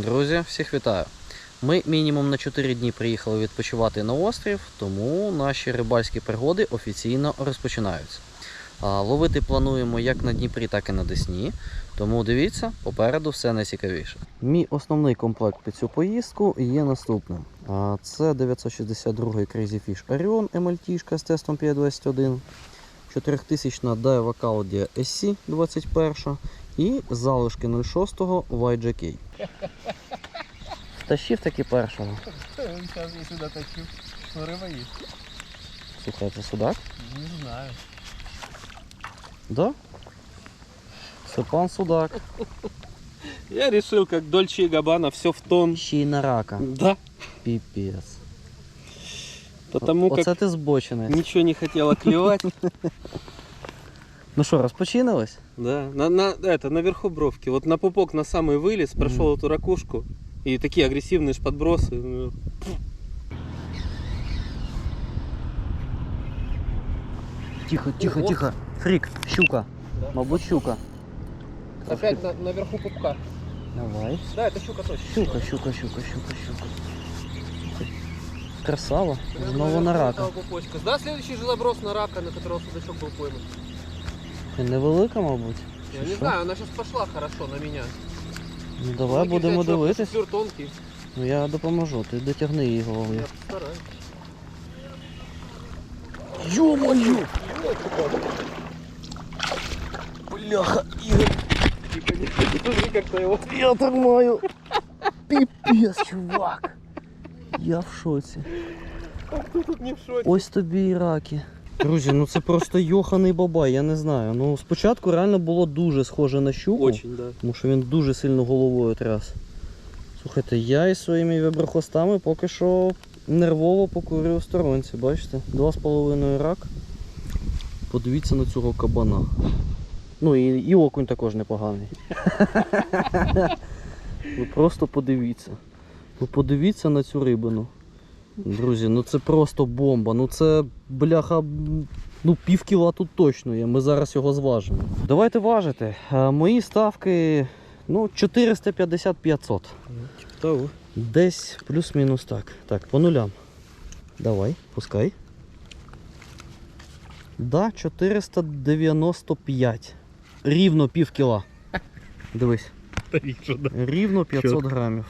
Друзі, всіх вітаю. Ми мінімум на 4 дні приїхали відпочивати на острів, тому наші рибальські пригоди офіційно розпочинаються. Ловити плануємо як на Дніпрі, так і на Десні. Тому дивіться, попереду все найцікавіше. Мій основний комплект під цю поїздку є наступним. Це 962 Crazy Fish Orion MLT з тестом 521, 4000 Daiwa Claudia SC 21 і залишки 06-го YJK. Тащив таки першого. Сейчас я сюда тащу. Ну, рыба есть. Слухай, це судак? Не знаю. Да? Це пан судак. Я решил, как Дольче и Габбана, все в тон. Ще й на рака. Да. Піпець. Потому Оце как ти збочинець. ничего не хотела клевать. Ну що, розпочинились? Да. На, на, это, наверху бровки. Вот на пупок на самый вылез, прошел эту ракушку. И такие агрессивные подбросы. ну, Тихо, тихо, Ого. тихо. Фрік, щука. Да. Мабуть, щука. Опять на, наверху пупка. Давай. Да, это щука точно. Щука, щука, щука, щука, щука. Красава. Знову на рака. Пупочка. Да, следующий же заброс на рака, на которого судачок был пойман. Невелика, мабуть. Я Чи не що? знаю, она сейчас пошла хорошо на меня. Ну давай будемо дивитись. Флюр тонкий. Ну я допоможу, ти дотягни її Я головою. Ё-моё! Бляха, Ігор, смотри, как-то его. я тримаю. Піпець, чувак. Я в шоці. Кто тут не в шоке? Ось тобі і раки. Друзі, ну це просто йоханий бабай, я не знаю. Ну спочатку реально було дуже схоже на щуку, Очень, да. тому що він дуже сильно головою тряс. Слухайте, я із своїми виброхостами поки що нервово покурю в сторонці, бачите? Два з половиною рак. Подивіться на цього кабана. Ну і, і окунь також непоганий. Ви просто подивіться. Ви подивіться на цю рибину. Друзі, ну це просто бомба. Ну це бляха. Ну, пів кіла тут точно є. Ми зараз його зважимо. Давайте важити. Е, Мої ставки ну, 450-500. Десь плюс-мінус так. Так, по нулям. Давай, пускай. Да, 495. Рівно пів кіла. Дивись. Рівно 500 грамів.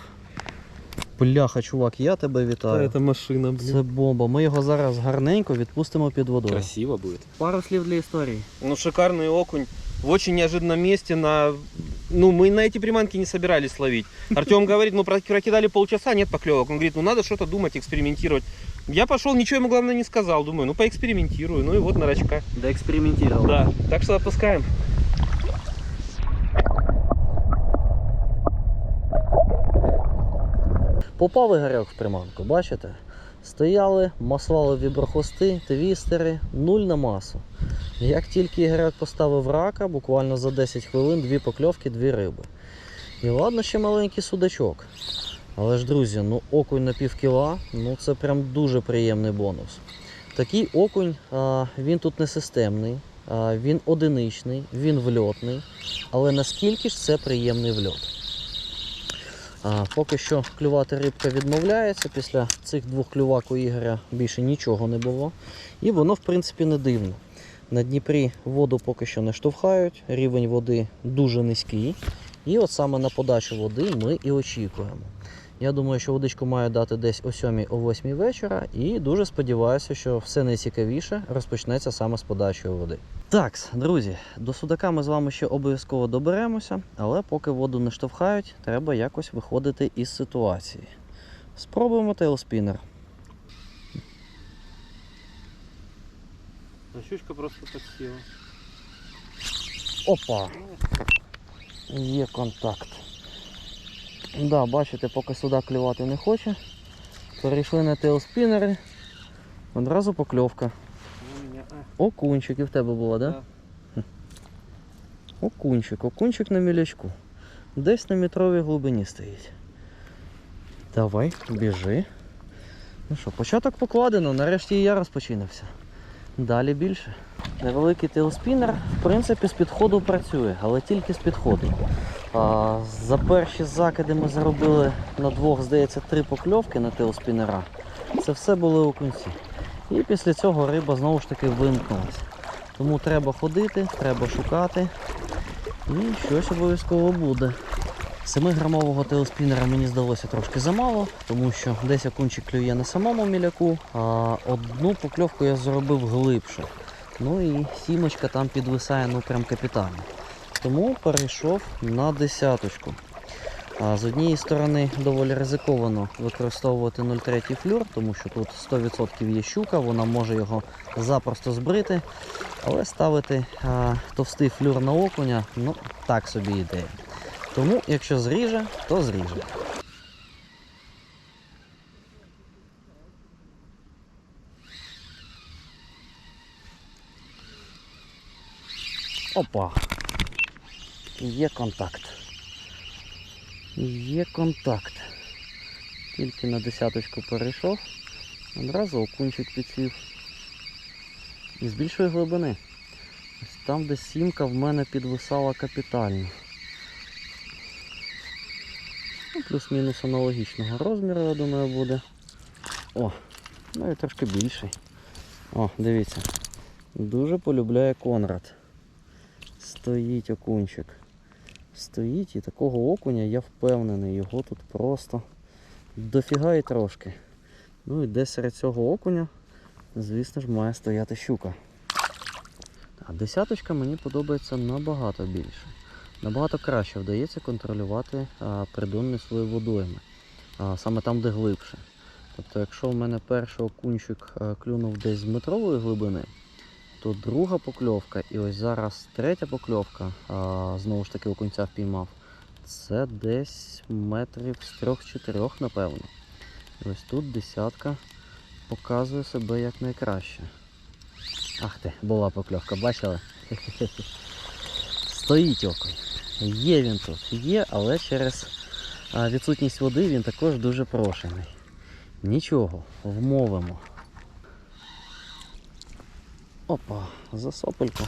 Бляха, чувак, я тебе вітаю. это машина, Це бомба. Ми його зараз гарненько відпустимо під водою. Красиво будет. Пару слів для історії. Ну, шикарный окунь. В очень неожиданном месте на... Ну, мы на эти приманки не собирались ловить. Артем говорит, ну, про- прокидали полчаса, нет поклевок. Он говорит, ну, надо что-то думать, экспериментировать. Я пошел, ничего ему, главное, не сказал. Думаю, ну, поэкспериментирую. Ну, и вот нарочка. Де експериментував. Да, так что отпускаем. Попав Ігорьок в приманку, бачите? Стояли, маслали віброхвости, твістери, нуль на масу. Як тільки Ігорьок поставив рака, буквально за 10 хвилин дві покльовки, дві риби. І ладно, ще маленький судачок. Але ж, друзі, ну окунь на пів кіла, ну це прям дуже приємний бонус. Такий окунь, він тут не системний, він одиничний, він вльотний. Але наскільки ж це приємний вльот? Поки що клювати рибка відмовляється. Після цих двох клювак у Ігоря більше нічого не було. І воно, в принципі, не дивно. На Дніпрі воду поки що не штовхають, рівень води дуже низький. І от саме на подачу води ми і очікуємо. Я думаю, що водичку маю дати десь о 7-8 вечора, і дуже сподіваюся, що все найцікавіше розпочнеться саме з подачою води. Так, друзі, до судака ми з вами ще обов'язково доберемося, але поки воду не штовхають, треба якось виходити із ситуації. Спробуємо тейлспінер. Щучка просто подсела. Опа! Є контакт. Да, бачите, поки судак клювати не хоче. Перейшли на тейлспінери. Одразу покльовка. Ну, Окунчик і в тебе було, так? Да? да. Окунчик, окунчик на мілячку. Десь на метровій глибині стоїть. Давай, біжи. Ну що, початок покладено, нарешті і я розпочинався. Далі більше. Невеликий тейлспінер, в принципі, з підходу працює, але тільки з підходу. За перші закиди ми заробили на двох, здається, три покльовки на теоспінера. Це все були окунці. І після цього риба знову ж таки вимкнулася. Тому треба ходити, треба шукати. І щось обов'язково буде. 7-грамового теоспінера мені здалося трошки замало, тому що десь окунчик клює на самому міляку, а одну покльовку я зробив глибше. Ну і сімочка там підвисає ну прям капітально. Тому перейшов на десяточку. З однієї сторони доволі ризиковано використовувати 0,3 флюр, тому що тут 100% є щука, вона може його запросто збрити. Але ставити а, товстий флюр на окуня, ну так собі ідея. Тому, якщо зріже, то зріже. Опа. Є контакт. Є контакт. Тільки на десяточку перейшов, одразу окунчик підсів. І з більшої глибини. Ось там, де сімка в мене підвисала капітально. Ну, плюс-мінус аналогічного розміру, я думаю, буде. О, ну і трошки більший. О, дивіться. Дуже полюбляє Конрад. Стоїть окунчик. Стоїть і такого окуня, я впевнений, його тут просто дофіга і трошки. Ну і десь серед цього окуня, звісно ж, має стояти щука. А десяточка мені подобається набагато більше. Набагато краще вдається контролювати придонні свої водойми. А, саме там, де глибше. Тобто, якщо в мене перший окунчик клюнув десь з метрової глибини, то друга покльовка і ось зараз третя покльовка, а, знову ж таки окунця впіймав, це десь метрів з трьох-чотирьох, напевно. І ось тут десятка показує себе як найкраще. Ах ти, була покльовка, бачили? Стоїть окунь. Є він тут, є, але через відсутність води він також дуже прошений. Нічого, вмовимо. Опа, за сопельку,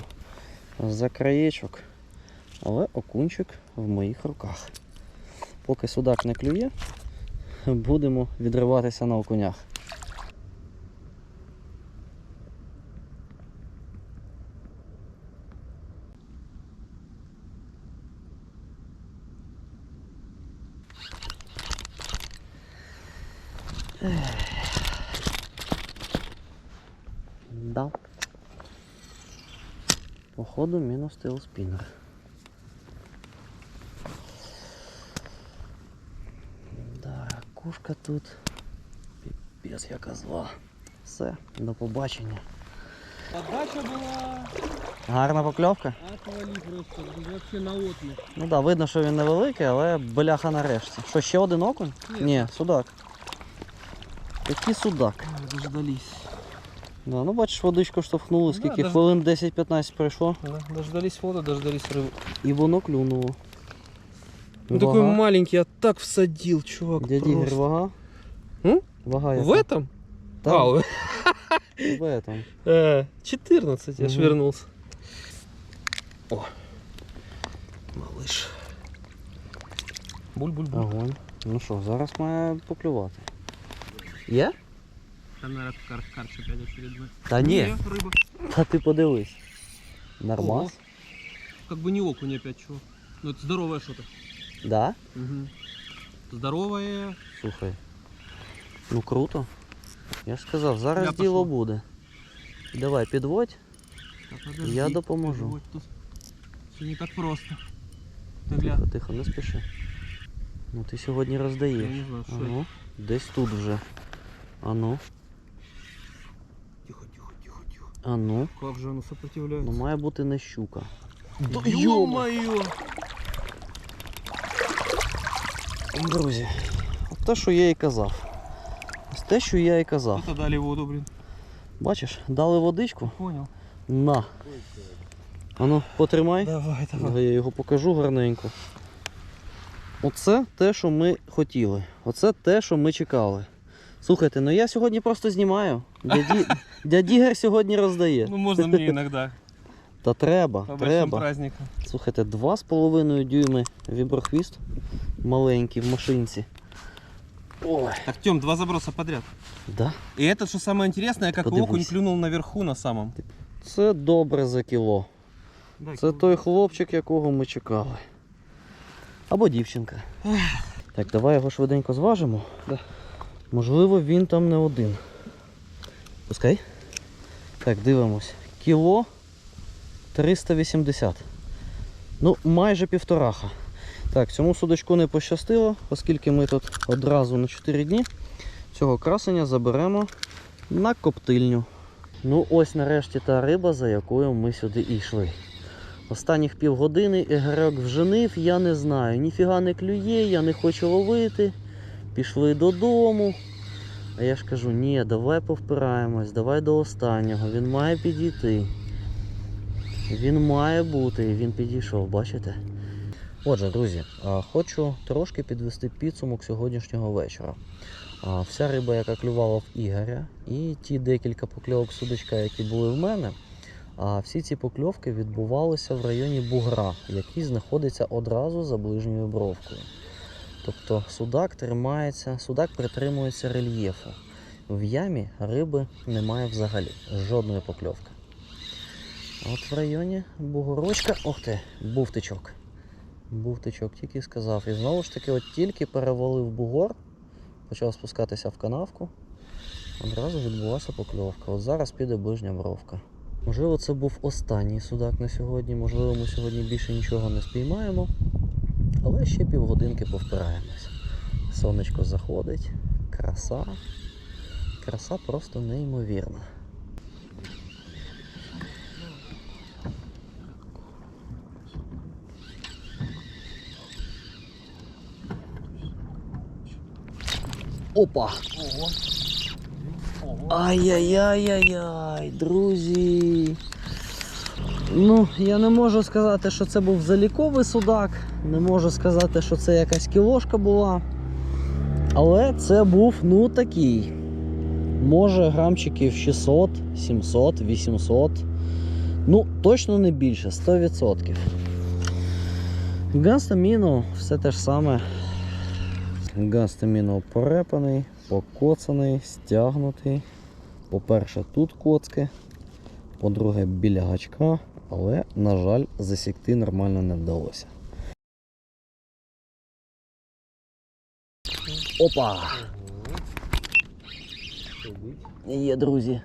за краєчок. Але окунчик в моїх руках. Поки судак не клює, будемо відриватися на окунях. Да. Походу мінус тейлспінер. Да, кушка тут. Піпець яка зла. Все, до побачення. Подача была Гарна покльовка? просто, на. Ну так, да, видно, що він невеликий, але бляха нарешті. Що, ще один окунь? Ні. Ні, судак. Який судак? Дождались. Да, ну бачиш, водичку штовхнули, Да, скільки дож- хвилин 10-15 пройшло, Да, дождались воды, дождались рыбы. і воно клюнуло. Ну такой Вага. маленький, а так всадил, чувак. Дядя Ігор, просто. вага? М? Вага яка? В этом? Там, А, в- в этом. э, 14 я ж Мгм. вернулся. О, малыш. Буль-буль-буль. Огонь. Ну що, зараз має поклювати. Є? Там, наверное, кар карч опять очередной. Та ні. Не, рыба. Та ти подивись. Ого. Нормас? Как бы не окунь опять, чего. Ну это здоровое что-то. Да? Угу. Здоровое. Слухай. Ну круто. Я ж сказав, зараз Я діло пішов. буде. Давай, підводь. Так, подожди, Я допоможу. Вот тут все не так просто. Ты гля. Тихо, тихо, не спіши. Ну ти сьогодні Я роздаєш. не знаю, что Ану, десь тут вже. Ану, Тихо, тихо, тихо, тихо. ану. Как же оно сопротивляется? Ну має бути не щука. Да ё-моё! ё-моё! Друзі, от те, що я і казав. Ось те, що я і казав. Это дали воду, блин. Бачиш, дали водичку. Понял. На. Ану, потримай. Давай, Давай я його покажу гарненько. Оце те, що ми хотіли. Оце те, що ми чекали. Слухайте, ну я сьогодні просто знімаю. Дяді, Ігор сьогодні роздає. Ну можно мне иногда. Та треба, По треба. праздникам. Слухайте, 2,5 дюйми віброхвіст маленький в машинці. Ой. Артем, два заброса подряд. Да? И это, что самое интересное, как Подивись. окунь клюнул наверху на самом. Це добре за кіло. Це той хлопчик, якого ми чекали. Або дівчинка. Так, давай його швиденько зважимо. Да. Можливо, він там не один. Пускай. Так, дивимось. Кіло 380. Ну, майже півтораха. Так, цьому судочку не пощастило, оскільки ми тут одразу на 4 дні цього красення заберемо на коптильню. Ну, ось нарешті та риба, за якою ми сюди йшли. Останніх півгодини Ігорьок вженив, я не знаю. Ніфіга не клює, я не хочу ловити. Пішли додому. А я ж кажу, ні, давай повпираємось, давай до останнього. Він має підійти. Він має бути, і він підійшов, бачите? Отже, друзі, хочу трошки підвести підсумок сьогоднішнього вечора. Вся риба, яка клювала в Ігоря, і ті декілька покльовок судочка, які були в мене, всі ці покльовки відбувалися в районі бугра, який знаходиться одразу за ближньою бровкою. Тобто судак тримається, судак притримується рельєфу. В ямі риби немає взагалі, жодної покльовки. От в районі бугорочка, ох ти, був тичок. Був тичок, тільки сказав. І знову ж таки, от тільки перевалив бугор, почав спускатися в канавку, одразу відбулася покльовка. От зараз піде ближня бровка. Можливо, це був останній судак на сьогодні, можливо, ми сьогодні більше нічого не спіймаємо. Але ще півгодинки повпираємось. Сонечко заходить, краса. Краса просто неймовірна. Опа! Ай-яй-яй-яй-яй, друзі. Ну, я не можу сказати, що це був заліковий судак. Не можу сказати, що це якась кілошка була. Але це був ну такий. Може грамчиків 600, 700, 800. Ну, точно не більше, 100%. Ганстаміно все те ж саме. Ганстаміно порепаний, покоцаний, стягнутий. По-перше, тут коцки. По-друге, біля гачка, але, на жаль, засікти нормально не вдалося. Опа! Є, друзі.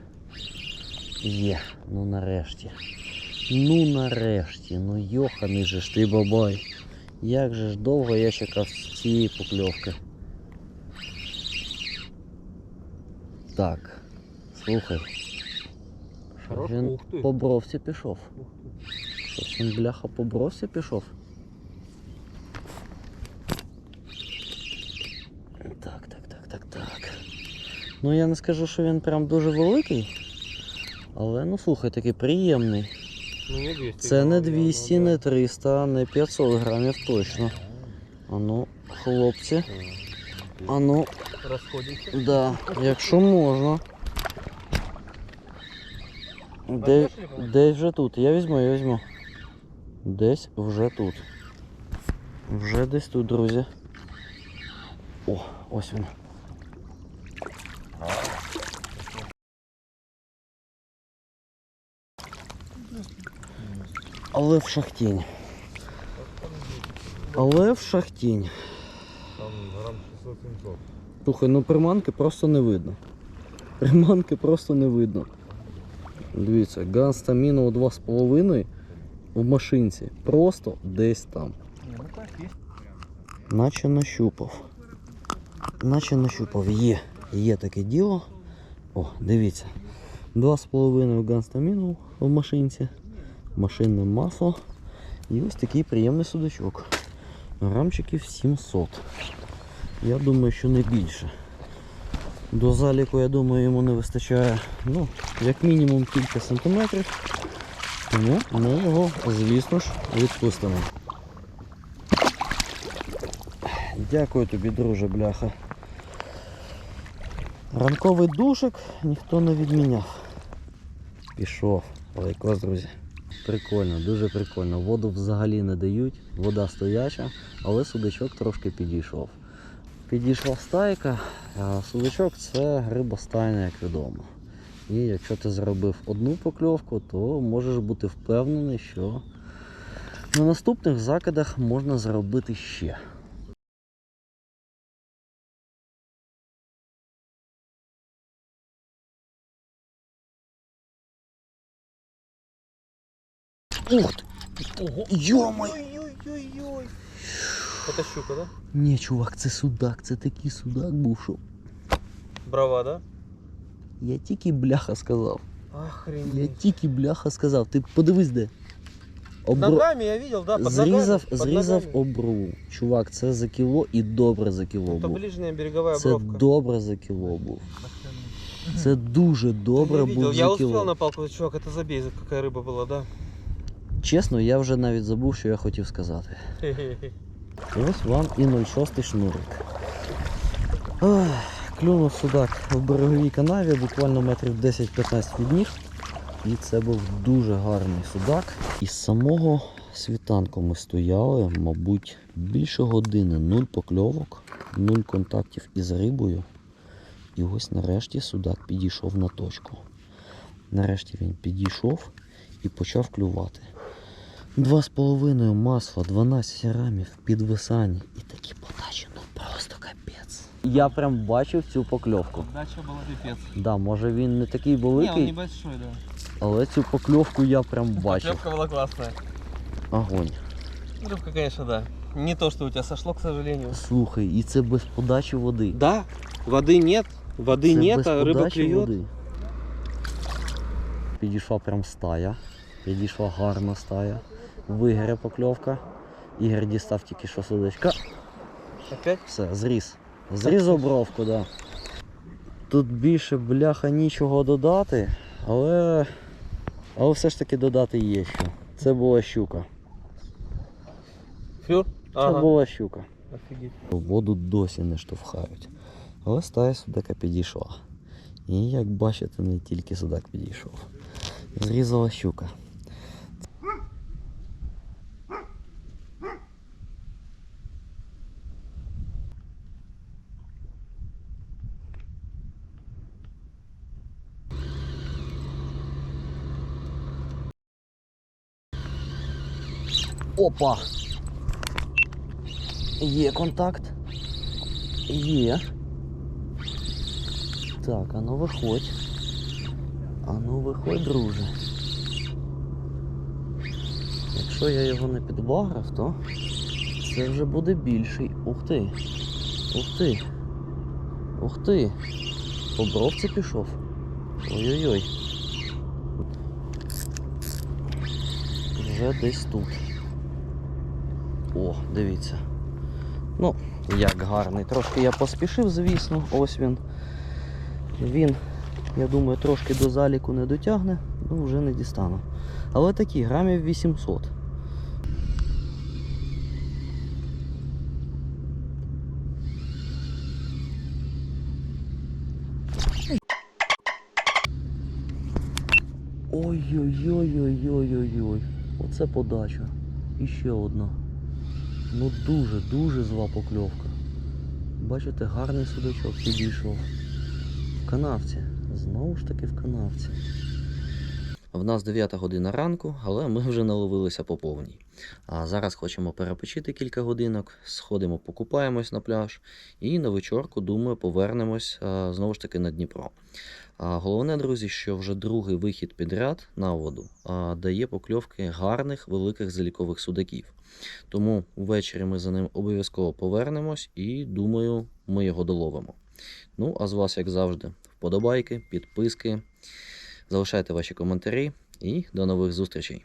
Є. Ну нарешті. Ну нарешті. Ну йоханий же ж ти бабай. Як же ж довго я чекав цієї покльовки. Так. Слухай. Хорош, Він ух ти. по бровці пішов. Щось він бляха по бровці пішов. Так, так, так, так, так. Ну я не скажу, що він прям дуже великий. Але ну слухай, такий приємний. Ну, не 200 Це не 200, да, не да. 300, не 500 грамів точно. А ну, хлопці. А ну, Расходимся. да, якщо можна. Де, десь вже тут. Я візьму, я візьму. Десь вже тут. Вже десь тут, друзі. О, ось він. Але в шахтінь. Але в шахтінь. Там грам 600-700. Слухай, ну приманки просто не видно. Приманки просто не видно. Дивіться, ган стаміну 2,5 в машинці. Просто десь там. Ну. Наче нащупав. Наче нащупав. Є. Є таке діло. О, дивіться. 2,5 ган стаміну в машинці. Машинне масло. І ось такий приємний судачок. Грамчиків 700. Я думаю, що не більше. До заліку, я думаю, йому не вистачає, ну, як мінімум кілька сантиметрів. Тому ми його, звісно ж, відпустимо. Дякую тобі, друже, бляха. Ранковий душик ніхто не відміняв. Пішов. Лайкос, друзі. Прикольно, дуже прикольно. Воду взагалі не дають, вода стояча, але судачок трошки підійшов. Підійшла стайка, судачок це риба стайна, як відомо. І якщо ти зробив одну покльовку, то можеш бути впевнений, що на наступних закидах можна зробити ще. Ух ти! Йомай! Ой-ой-ой-ой. Это щука, да? Ні, чувак, це судак, це такий судак був, що Брава, да? я тільки бляха сказав. Я Охренеть. тільки бляха сказав. Ти подивись де. Обро... Ногами я видел, да, под Зрізав, ногами. под зрізав ногами. обру. Чувак, це за кіло і добре за кіло Это був. ближняя береговая Це бровка. добре за кіло був. Це дуже добре я був видел, за я успел кіло. на палку, чувак, это забей, какая рыба была, да? Чесно, я вже навіть забув, що я хотів сказати. Хе-хе-хе. Ось вам і 06 шнурик. Ох, клюнув судак в береговій канаві, буквально метрів 10-15 від ніг. І це був дуже гарний судак. І з самого світанку ми стояли, мабуть, більше години, нуль покльовок, нуль контактів із рибою. І ось нарешті судак підійшов на точку. Нарешті він підійшов і почав клювати. Два з половиною масла, 12 грамів, підвисання і такі подачі, ну просто капець. Я прям бачив цю покльовку. Дача была пипец. Да, може він не такий Не, он великий, небольшой, да. але цю покльовку я прям бачив. Поклевка была классная. Огонь. Рыбка, конечно, да. Не то, что у тебя сошло, к сожалению. Слухай, і це без подачі води. Да, воды нет, воды Це нет, без а рыба подачі клюет. води. Підійшла прям стая. Підійшла гарна стая. Виграє покльовка. Ігор дістав тільки що судачка. Опять? Все, зріз. Зріз обровку, да. Тут більше бляха нічого додати, але. Але все ж таки додати є що. Це була щука. Фюр? Це Ага. була щука. Офигеть. Воду досі не штовхають. Але стая судака підійшла. І як бачите, не тільки судак підійшов. Зрізала щука. Опа! Є контакт. Є. Так, а ну виходь. А ну виходь, друже. Якщо я його не підбаграв, то це вже буде більший. Ух ти. Ух ти. Ух ти. По бровці пішов. Ой-ой-ой. Вже десь тут. О, дивіться. Ну, як гарний. Трошки я поспішив, звісно. Ось він. Він, я думаю, трошки до заліку не дотягне, ну вже не дістану. Але такі, грамів 800. Ой-ой-ой-ой-ой-ой-ой. Оце подача. І ще одна. Ну дуже, дуже зла покльовка. Бачите, гарний судачок підійшов. В канавці. Знову ж таки в канавці. В нас 9 година ранку, але ми вже наловилися по повній. А зараз хочемо перепочити кілька годинок, сходимо, покупаємось на пляж і на вечорку, думаю, повернемось а, знову ж таки на Дніпро. А головне, друзі, що вже другий вихід підряд на воду дає покльовки гарних великих залікових судаків. Тому ввечері ми за ним обов'язково повернемось і думаю, ми його доловимо. Ну, а з вас, як завжди, вподобайки, підписки. Залишайте ваші коментарі і до нових зустрічей.